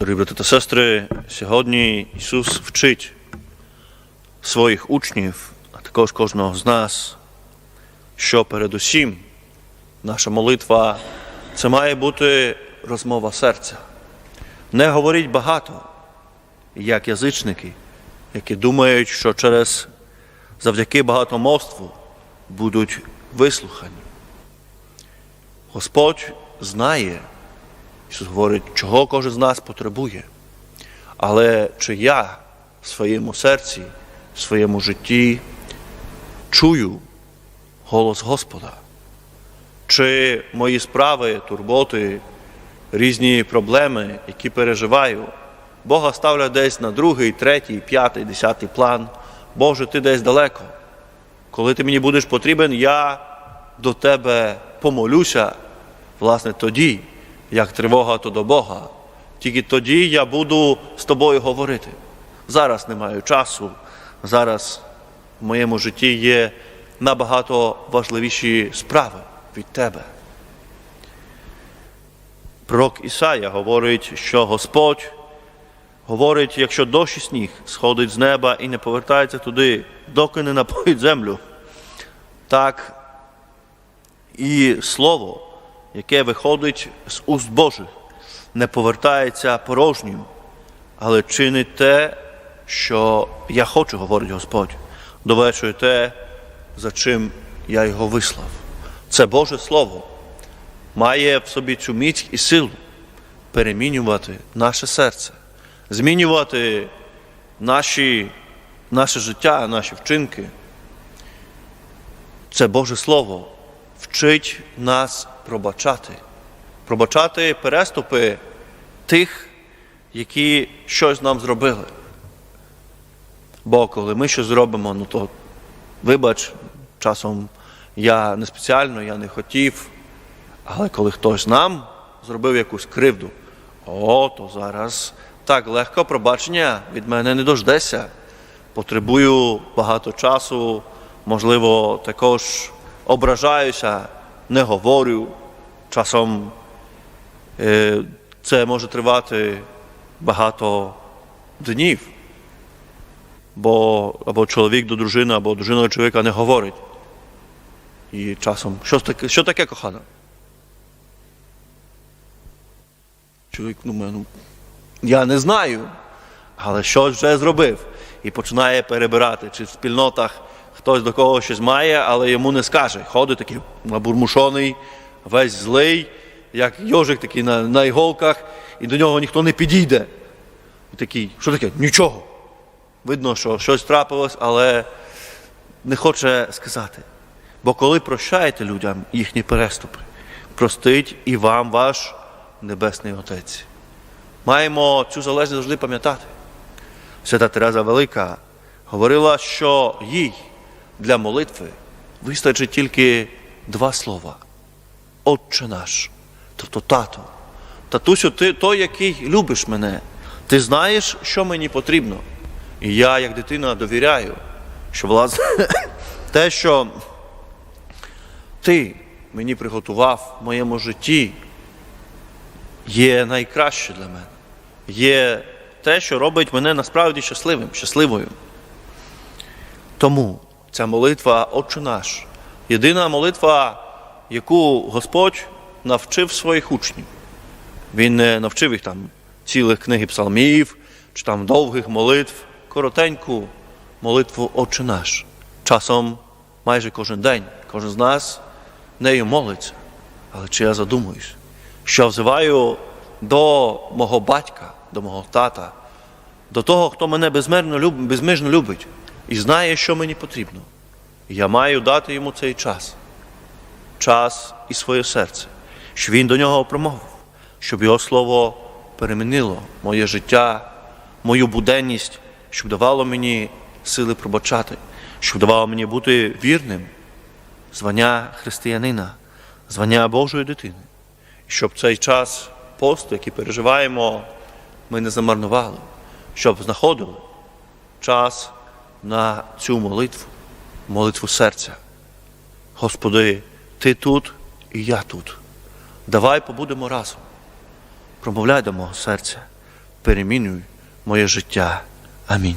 Дорогі брати та сестри, сьогодні Ісус вчить своїх учнів, а також кожного з нас, що передусім наша молитва це має бути розмова серця. Не говоріть багато, як язичники, які думають, що через завдяки багатомовству будуть вислухані. Господь знає, Ісус говорить, чого кожен з нас потребує. Але чи я в своєму серці, в своєму житті чую голос Господа? Чи мої справи, турботи, різні проблеми, які переживаю, Бога ставлять десь на другий, третій, п'ятий, десятий план. Боже, ти десь далеко. Коли ти мені будеш потрібен, я до тебе помолюся, власне, тоді, як тривога, то до Бога. Тільки тоді я буду з тобою говорити. Зараз не маю часу, зараз в моєму житті є набагато важливіші справи від тебе. Пророк Ісая говорить, що Господь говорить, якщо дощ і сніг сходить з неба і не повертається туди, доки не напоїть землю, так і слово, яке виходить з уст Божих, не повертається порожнім, але чинить те, що я хочу, говорить Господь, довершує те, за чим я його вислав. Це Боже Слово має в собі цю міць і силу перемінювати наше серце, змінювати наші, наше життя, наші вчинки. Це Боже Слово вчить нас пробачати, пробачати переступи тих, які щось нам зробили. Бо коли ми щось зробимо, ну то вибач, часом я не спеціально, я не хотів. Але коли хтось нам зробив якусь кривду, о, то зараз так легко пробачення від мене не дождеся. Потребую багато часу, можливо, також ображаюся, не говорю. Часом це може тривати багато днів. Бо або чоловік до дружини, або дружина до чоловіка не говорить. І часом, що таке, що таке кохана? Чоловік думає, ну, я не знаю, але щось вже зробив. І починає перебирати, чи в спільнотах хтось до кого щось має, але йому не скаже. Ходить такий набурмушений, весь злий, як йожик такий на, на іголках, і до нього ніхто не підійде. І такий, що таке? Нічого. Видно, що щось трапилось, але не хоче сказати. Бо коли прощаєте людям їхні переступи, простить і вам ваш Небесний Отець. Маємо цю залежність завжди пам'ятати. Свята Тереза Велика говорила, що їй для молитви вистачить тільки два слова. Отче наш, тобто тато. Татусю, ти той, який любиш мене. Ти знаєш, що мені потрібно. І я, як дитина, довіряю, що власне те, що ти мені приготував в моєму житті, є найкраще для мене. Є те, що робить мене насправді щасливим, щасливою. Тому ця молитва Отче наш, єдина молитва, яку Господь навчив своїх учнів. Він не навчив їх там цілих книги псалмів чи там довгих молитв, коротеньку молитву Отче наш. Часом майже кожен день, кожен з нас нею молиться. Але чи я задумуюсь, що взиваю до мого батька, до мого тата, до того, хто мене безмежно любить, безмежно любить і знає, що мені потрібно. І я маю дати йому цей час, час і своє серце, щоб він до нього промовив, щоб його слово перемінило моє життя, мою буденність, щоб давало мені сили пробачати, щоб давало мені бути вірним, звання християнина, звання Божої дитини. І щоб цей час посту, який переживаємо, ми не замарнували, щоб знаходили час на цю молитву, молитву серця. Господи, Ти тут і я тут. Давай побудемо разом. Промовляй до мого серця. перемінюй моє життя. Амінь.